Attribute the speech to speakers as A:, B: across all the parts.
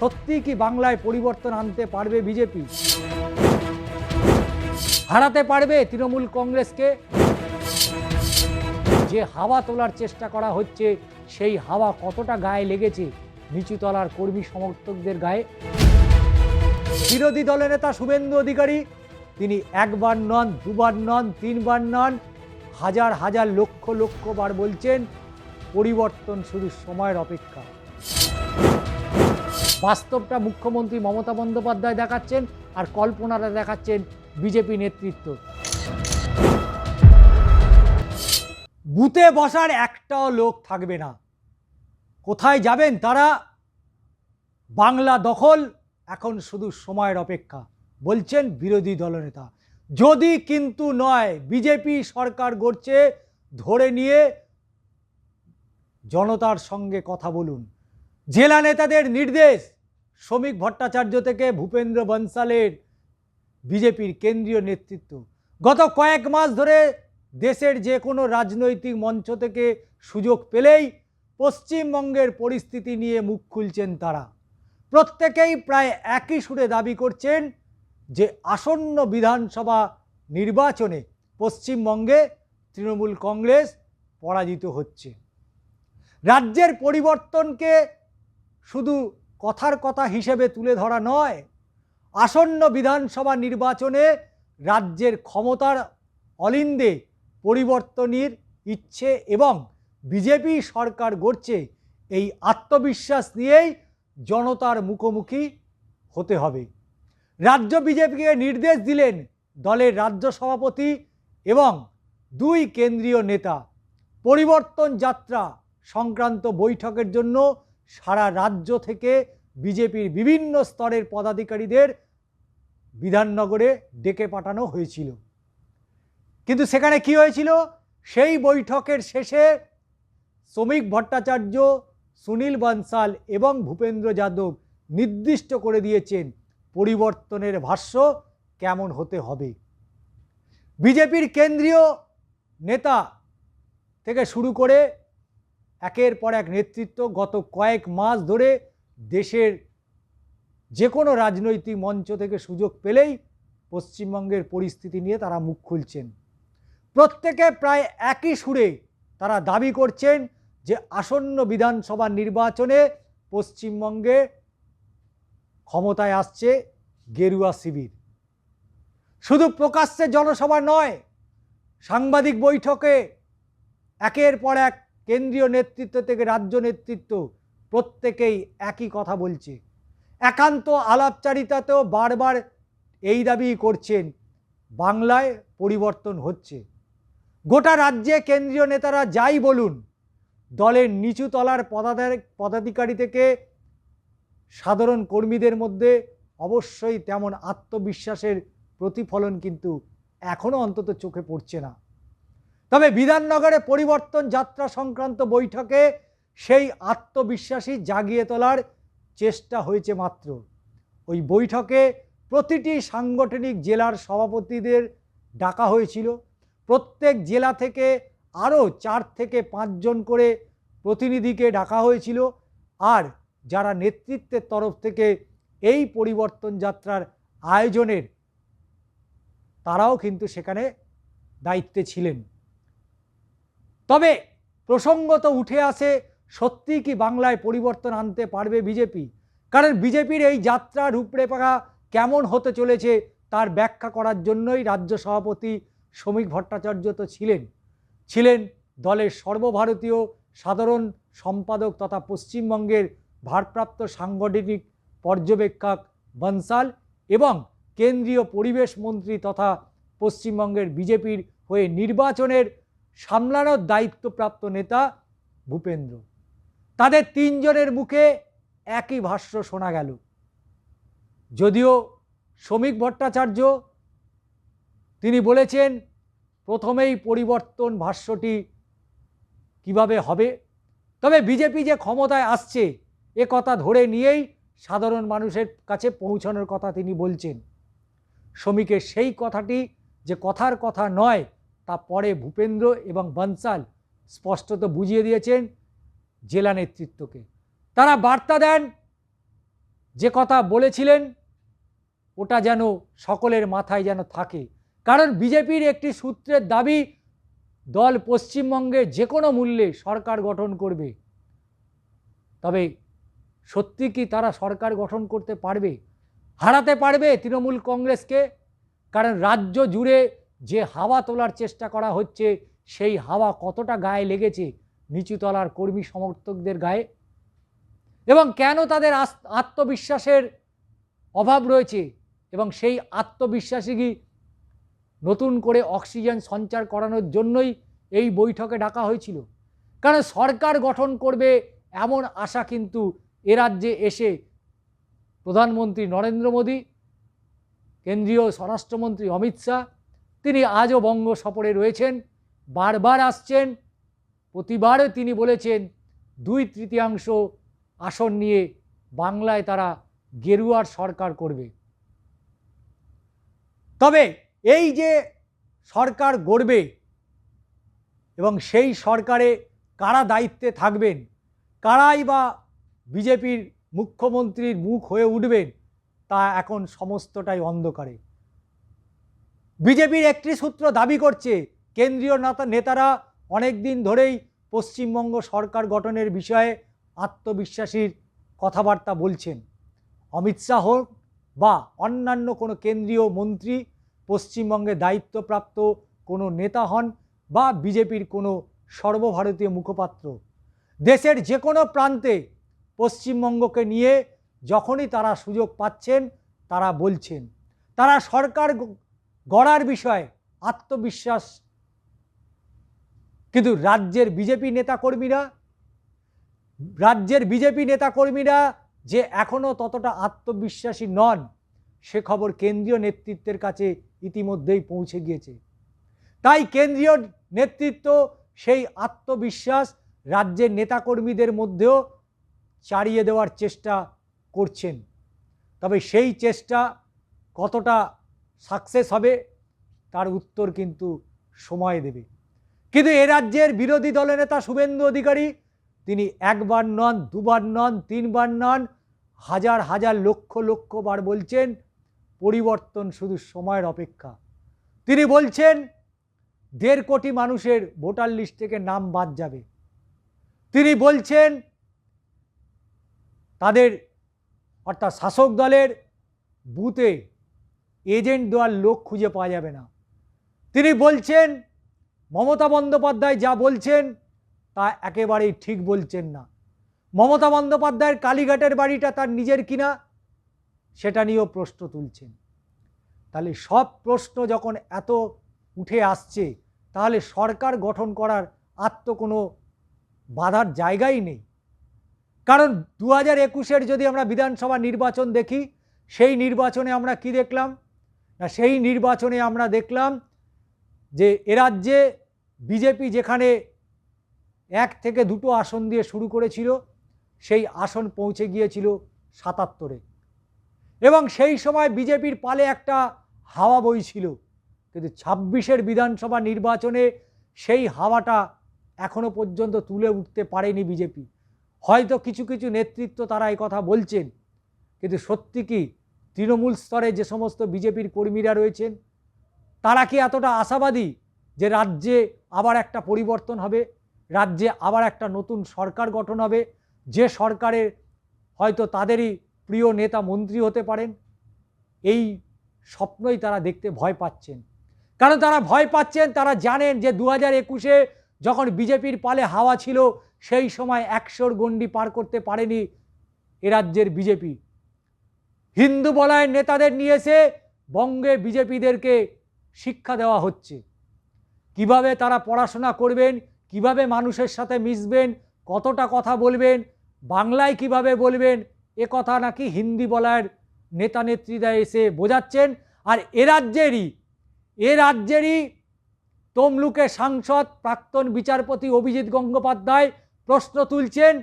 A: সত্যি কি বাংলায় পরিবর্তন আনতে পারবে বিজেপি? হারাতে পারবে তৃণমূল কংগ্রেসকে? যে হাওয়া তোলার চেষ্টা করা হচ্ছে, সেই হাওয়া কতটা গায়ে লেগেছে নিচুতলার কর্মী সমর্থকদের গায়ে? বিরোধী দলের নেতা শুভেন্দু অধিকারী, তিনি একবার নন, দুবার নন, তিনবার নন, হাজার হাজার লক্ষ লক্ষ বার বলছেন, পরিবর্তন শুধু সময়ের অপেক্ষা। বাস্তবটা মুখ্যমন্ত্রী মমতা বন্দ্যোপাধ্যায় দেখাচ্ছেন আর কল্পনাটা দেখাচ্ছেন বিজেপি নেতৃত্ব। বুথে বসার একটাও লোক থাকবে না। কোথায় যাবেন তারা? বাংলা দখল, এখন শুধু সময়ের অপেক্ষা, বলছেন বিরোধী দলনেতা। যদি কিন্তু নয়, বিজেপি সরকার গড়ছে, ধরে নিয়ে জনতার সঙ্গে কথা বলুন। জেলা নেতাদের নির্দেশ, শ্রমিক ভট্টাচার্য থেকে ভূপেন্দ্র বনসালের বিজেপির কেন্দ্রীয় নেতৃত্ব। গত কয়েক মাস ধরে দেশের যে কোনো রাজনৈতিক মঞ্চ থেকে সুযোগ পেলেই পশ্চিমবঙ্গের পরিস্থিতি নিয়ে মুখ খুলছেন তারা। প্রত্যেকেই প্রায় একই সুরে দাবি করছেন যে আসন্ন বিধানসভা নির্বাচনে পশ্চিমবঙ্গে তৃণমূল কংগ্রেস পরাজিত হচ্ছে। রাজ্যের পরিবর্তনকে শুধু কথার কথা হিসেবে তুলে ধরা নয়, আসন্ন বিধানসভা নির্বাচনে রাজ্যের ক্ষমতার অলিন্দে পরিবর্তনের ইচ্ছে এবং বিজেপি সরকার গড়ছে এই আত্মবিশ্বাস নিয়েই জনতার মুখোমুখি হতে হবে। রাজ্য বিজেপিকে নির্দেশ দিলেন দলের রাজ্য সভাপতি এবং দুই কেন্দ্রীয় নেতা। পরিবর্তন যাত্রা সংক্রান্ত বৈঠকের জন্য সারা রাজ্য থেকে বিজেপির বিভিন্ন স্তরের পদাধিকারীদের বিধাননগরে ডেকে পাঠানো হয়েছিল। কিন্তু সেখানে কি হয়েছিল? সেই বৈঠকের শেষে শ্রমিক ভট্টাচার্য, সুনীল বানসাল এবং ভূপেন্দ্র যাদব নির্দিষ্ট করে দিয়েছেন পরিবর্তনের ভাষ্য কেমন হতে হবে। বিজেপির কেন্দ্রীয় নেতা থেকে শুরু করে একের পর এক নেতৃত্ব গত কয়েক মাস ধরে দেশের যে কোনো রাজনৈতিক মঞ্চ থেকে সুযোগ পেলেই পশ্চিমবঙ্গের পরিস্থিতি নিয়ে তারা মুখ খুলছেন। প্রত্যেকে প্রায় একই সুরে তারা দাবি করছেন যে আসন্ন বিধানসভা নির্বাচনে পশ্চিমবঙ্গে ক্ষমতায় আসছে গেরুয়া শিবির। শুধু প্রকাশ্যে জনসভা নয়, সাংবাদিক বৈঠকে একের পর এক কেন্দ্রীয় নেতৃত্ব থেকে রাজ্য নেতৃত্ব প্রত্যেকেই একই কথা বলছে। একান্ত আলাপচারিতাতেও বারবার এই দাবি করছেন, বাংলায় পরিবর্তন হচ্ছে। গোটা রাজ্যে কেন্দ্রীয় নেতারা যাই বলুন, দলের নিচু তলার পদাধিক পদাধিকারী থেকে সাধারণ কর্মীদের মধ্যে অবশ্যই তেমন আত্মবিশ্বাসের প্রতিফলন কিন্তু এখনও অন্তত চোখে পড়ছে না। তবে বিধাননগরে পরিবর্তন যাত্রা সংক্রান্ত বৈঠকে সেই আত্মবিশ্বাসী জাগিয়ে তোলার চেষ্টা হয়েছে মাত্র। ওই বৈঠকে প্রতিটি সাংগঠনিক জেলার সভাপতিদের ডাকা হয়েছিল। প্রত্যেক জেলা থেকে আরও চার থেকে পাঁচজন করে প্রতিনিধিকে ডাকা হয়েছিল। আর যারা নেতৃত্বের তরফ থেকে এই পরিবর্তন যাত্রার আয়োজনের, তারাও কিন্তু সেখানে দায়িত্বে ছিলেন। তবে প্রসঙ্গত উঠে আসে, সত্যি কি বাংলায় পরিবর্তন আনতে পারবে বিজেপি? কারণ বিজেপির এই যাত্রা রূপরেখা কেমন হতে চলেছে তার ব্যাখ্যা করার জন্যই রাজ্য সভাপতি শ্রমিক ভট্টাচার্য তো ছিলেন। ছিলেন দলের সর্বভারতীয় সাধারণ সম্পাদক তথা পশ্চিমবঙ্গের ভারপ্রাপ্ত সাংগঠনিক পর্যবেক্ষক বনসাল এবং কেন্দ্রীয় পরিবেশ মন্ত্রী তথা পশ্চিমবঙ্গের বিজেপির হয়ে নির্বাচনের সামলানোর দায়িত্বপ্রাপ্ত নেতা ভূপেন্দ্র। তাদের তিনজনের মুখে একই ভাষ্য শোনা গেল। যদিও শ্রমিক ভট্টাচার্য, তিনি বলেছেন, প্রথমেই পরিবর্তন ভাষ্যটি কীভাবে হবে? তবে বিজেপি যে ক্ষমতায় আসছে, এ কথা ধরে নিয়েই সাধারণ মানুষের কাছে পৌঁছানোর কথা তিনি বলছেন। শ্রমিকের সেই কথাটি যে কথার কথা নয় তা পরে ভূপেন্দ্র এবং বনসাল স্পষ্টত বুঝিয়ে দিয়েছেন জেলা নেতৃত্বকে। তারা বার্তা দেন, যে কথা বলেছিলেন, ওটা যেন সকলের মাথায় যেন থাকে। কারণ বিজেপির একটি সূত্রের দাবি, দল পশ্চিমবঙ্গে যে কোনো মূল্যে সরকার গঠন করবে। তবে সত্যি কি তারা সরকার গঠন করতে পারবে? হারাতে পারবে তৃণমূল কংগ্রেসকে? কারণ রাজ্য জুড়ে যে হাওয়া তোলার চেষ্টা করা হচ্ছে, সেই হাওয়া কতটা গায়ে লেগেছে নিচুতলার কর্মী সমর্থকদের গায়ে? এবং কেন তাদের আত্মবিশ্বাসের অভাব রয়েছে? এবং সেই আত্মবিশ্বাসী কি নতুন করে অক্সিজেন সঞ্চার করানোর জন্যই এই বৈঠকে ডাকা হয়েছিল? কারণ সরকার গঠন করবে এমন আশা কিন্তু এ রাজ্যে এসে প্রধানমন্ত্রী নরেন্দ্র মোদী, কেন্দ্রীয় স্বরাষ্ট্রমন্ত্রী অমিত শাহ তিনি আজও বঙ্গ সফরে রয়েছেন, বারবার আসছেন। প্রতিবারও তিনি বলেছেন, দুই তৃতীয়াংশ আসন নিয়ে বাংলায় তারা গেরুয়ার সরকার করবে। তবে এই যে সরকার গড়বে এবং সেই সরকারে কারা দায়িত্বে থাকবেন, কারাই বা বিজেপির মুখ্যমন্ত্রীর মুখ হয়ে উঠবেন, তা এখন সমস্তটাই অন্ধকারে। বিজেপির একটি সূত্র দাবি করছে, কেন্দ্রীয় নেতা নেতারা অনেক দিন ধরেই পশ্চিমবঙ্গ সরকার গঠনের বিষয়ে আত্মবিশ্বাসীর কথাবার্তা বলছেন। অমিত শাহ বা অন্যান্য কোনো কেন্দ্রীয় মন্ত্রী পশ্চিমবঙ্গে দায়িত্বপ্রাপ্ত কোনো নেতা হন বা বিজেপির কোনো সর্বভারতীয় মুখপাত্র। দেশের যে কোনো প্রান্তে পশ্চিমবঙ্গকে নিয়ে যখনই তারা সুযোগ পাচ্ছেন, তারা বলছেন। তারা সরকার গড়ার বিষয়ে আত্মবিশ্বাস। কিন্তু রাজ্যের বিজেপি নেতাকর্মীরা, রাজ্যের বিজেপি নেতাকর্মীরা যে এখনও ততটা আত্মবিশ্বাসী নন, সে খবর কেন্দ্রীয় নেতৃত্বের কাছে ইতিমধ্যেই পৌঁছে গিয়েছে। তাই কেন্দ্রীয় নেতৃত্ব সেই আত্মবিশ্বাস রাজ্যের নেতাকর্মীদের মধ্যেও চারিয়ে দেওয়ার চেষ্টা করছেন। তবে সেই চেষ্টা কতটা সাকসেস হবে, তার উত্তর কিন্তু সময় দেবে। কিন্তু এ রাজ্যের বিরোধী দলনেতা শুভেন্দু অধিকারী, তিনি একবার নন, দুবার নন, তিনবার নন, হাজার হাজার লক্ষ লক্ষ বার বলছেন, পরিবর্তন শুধু সময়ের অপেক্ষা। তিনি বলছেন, দেড় কোটি মানুষের ভোটার লিস্ট থেকে নাম বাদ যাবে। তিনি বলছেন, তাদের অর্থাৎ শাসক দলের বুথে এজেন্ট দেওয়ার লোক খুঁজে পাওয়া যাবে না। তিনি বলছেন, মমতা বন্দ্যোপাধ্যায় যা বলছেন, তা একেবারেই ঠিক বলছেন না। মমতা বন্দ্যোপাধ্যায়ের কালীঘাটের বাড়িটা তার নিজের কিনা, সেটা নিয়েও প্রশ্ন তুলছেন। তাহলে সব প্রশ্ন যখন এত উঠে আসছে, তাহলে সরকার গঠন করার আর তো কোনো বাধার জায়গাই নেই। কারণ দু হাজার একুশের যদি আমরা বিধানসভা নির্বাচন দেখি, সেই নির্বাচনে আমরা কি দেখলাম? না, সেই নির্বাচনে আমরা দেখলাম যে এ রাজ্যে বিজেপি যেখানে এক থেকে দুটো আসন দিয়ে শুরু করেছিল, সেই আসন পৌঁছে গিয়েছিল সাতাত্তরে। এবং সেই সময় বিজেপির পালে একটা হাওয়া বইছিল কিন্তু ছাব্বিশের বিধানসভা নির্বাচনে সেই হাওয়াটা এখনও পর্যন্ত তুলে উঠতে পারেনি বিজেপি। হয়তো কিছু কিছু নেতৃত্ব তারা এই কথা বলছেন, কিন্তু সত্যি কি তৃণমূল স্তরে যে সমস্ত বিজেপির কর্মীরা রয়েছেন, তারা কি এতটা আশাবাদী যে রাজ্যে আবার একটা পরিবর্তন হবে, রাজ্যে আবার একটা নতুন সরকার গঠন হবে? যে সরকারের হয়তো তাদেরই প্রিয় নেতা মন্ত্রী হতে পারেন, এই স্বপ্নই তারা দেখতে ভয় পাচ্ছেন। কারণ তারা ভয় পাচ্ছেন, তারা জানেন যে দু হাজার একুশে যখন বিজেপির পালে হাওয়া ছিল, সেই সময় একশোর গণ্ডি পার করতে পারেনি এ রাজ্যের বিজেপি। হিন্দু বলয়ের নেতাদের নিয়ে এসে বঙ্গে বিজেপিদেরকে শিক্ষা দেওয়া হচ্ছে। কীভাবে তারা পড়াশোনা করবেন, কীভাবে মানুষের সাথে মিশবেন, কতটা কথা বলবেন, বাংলায় কীভাবে বলবেন, এ কথা নাকি হিন্দি বলার নেতা নেত্রীরা এসে বোঝাচ্ছেন। আর এ রাজ্যেরই এ রাজ্যেরই তমলুকে সাংসদ প্রাক্তন বিচারপতি অভিজিৎ গঙ্গোপাধ্যায় প্রশ্ন তুলছেন,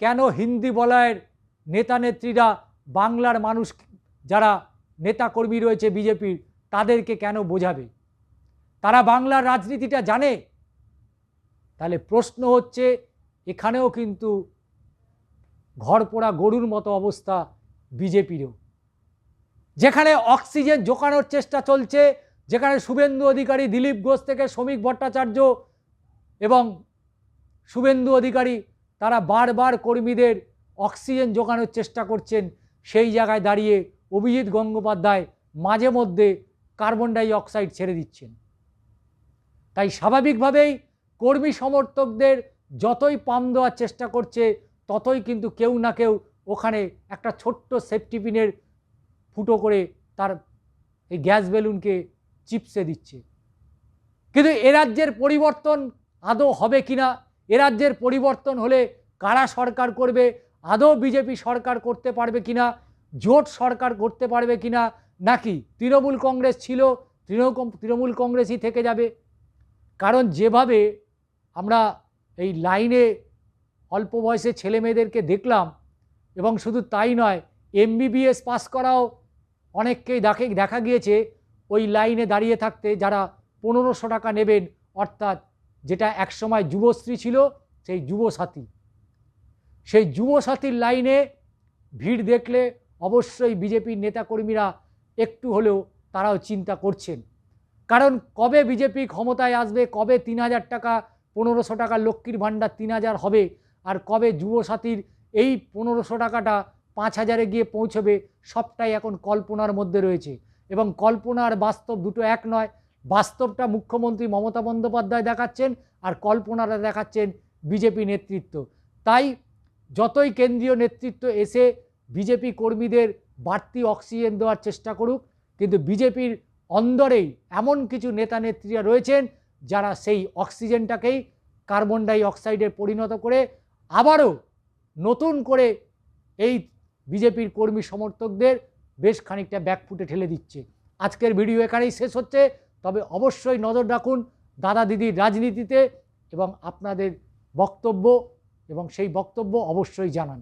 A: কেন হিন্দি বলয়ের নেতা নেত্রীরা বাংলার মানুষ যারা নেতাকর্মী রয়েছে বিজেপির তাদেরকে কেন বোঝাবে? তারা বাংলার রাজনীতিটা জানে। তাহলে প্রশ্ন হচ্ছে, এখানেও কিন্তু ঘর পোড়া গরুর মতো অবস্থা বিজেপিরও। যেখানে অক্সিজেন জোকানোর চেষ্টা চলছে, যেখানে শুভেন্দু অধিকারী দিলীপ ঘোষ থেকে শ্রমিক ভট্টাচার্য এবং শুভেন্দু অধিকারী, তারা বারবার কর্মীদের অক্সিজেন জোগানোর চেষ্টা করছেন। সেই জায়গায় দাঁড়িয়ে অভিজিৎ গঙ্গোপাধ্যায় মাঝে মধ্যে কার্বন ডাই অক্সাইড ছেড়ে দিচ্ছেন। তাই স্বাভাবিকভাবেই কর্মী সমর্থকদের যতই পাম দেওয়ার চেষ্টা করছে, ততই কিন্তু কেউ না কেউ ওখানে একটা ছোট্ট সেফটি পিনের ফুটো করে তার এই গ্যাস বেলুনকে চিপসে দিচ্ছে। কিন্তু এ রাজ্যের পরিবর্তন আদৌ হবে কি না এ রাজ্যের পরিবর্তন হলে কারা সরকার করবে? আদৌ বিজেপি সরকার করতে পারবে কি না জোট সরকার করতে পারবে কি না নাকি তৃণমূল কংগ্রেস ছিল, তৃণমূল তৃণমূল কংগ্রেসই থেকে যাবে? কারণ যেভাবে আমরা এই লাইনে অল্প বয়সে ছেলে মেয়েদেরকে দেখলাম, এবং শুধু তাই নয় এমবিবিএস পাস করাও অনেককেই দেখে, দেখা গিয়েছে ওই লাইনে দাঁড়িয়ে থাকতে যারা পনেরোশো টাকা নেবেন, অর্থাৎ যেটা একসময় যুবশ্রী ছিল, সেই যুবসাথী। সেই যুবসাথীর লাইনে ভিড় দেখলে অবশ্যই বিজেপির নেতাকর্মীরা একটু হলেও তারাও চিন্তা করছেন। কারণ কবে বিজেপি ক্ষমতায় আসবে, কবে তিন হাজার টাকা, পনেরোশো টাকা লক্ষ্মীর ভাণ্ডার তিন হাজার হবে, আর কবে যুবসাথীর এই পনেরোশো টাকাটা পাঁচ হাজারে গিয়ে পৌঁছবে, সবটাই এখন কল্পনার মধ্যে রয়েছে। এবং কল্পনা আর বাস্তব দুটো এক নয়, বাস্তবটা মুখ্যমন্ত্রী মমতা বন্দ্যোপাধ্যায় দেখাচ্ছেন আর কল্পনাটা দেখাচ্ছেন বিজেপি নেতৃত্ব। তাই যতই কেন্দ্রীয় নেতৃত্ব এসে বিজেপি কর্মীদের বাড়তি অক্সিজেন দেওয়ার চেষ্টা করুক, কিন্তু বিজেপির অন্দরেই এমন কিছু নেতা নেত্রীরা রয়েছেন যারা সেই অক্সিজেনটাকেই কার্বন ডাই অক্সাইডে পরিণত করে আবারও নতুন করে এই বিজেপির কর্মী সমর্থকদের বেশ খানিকটা ব্যাকফুটে ঠেলে দিচ্ছে। আজকের ভিডিও এখানেই শেষ হচ্ছে, তবে অবশ্যই নজর রাখুন দাদা দিদির রাজনীতিতে এবং আপনাদের বক্তব্য এবং সেই বক্তব্য অবশ্যই জানান।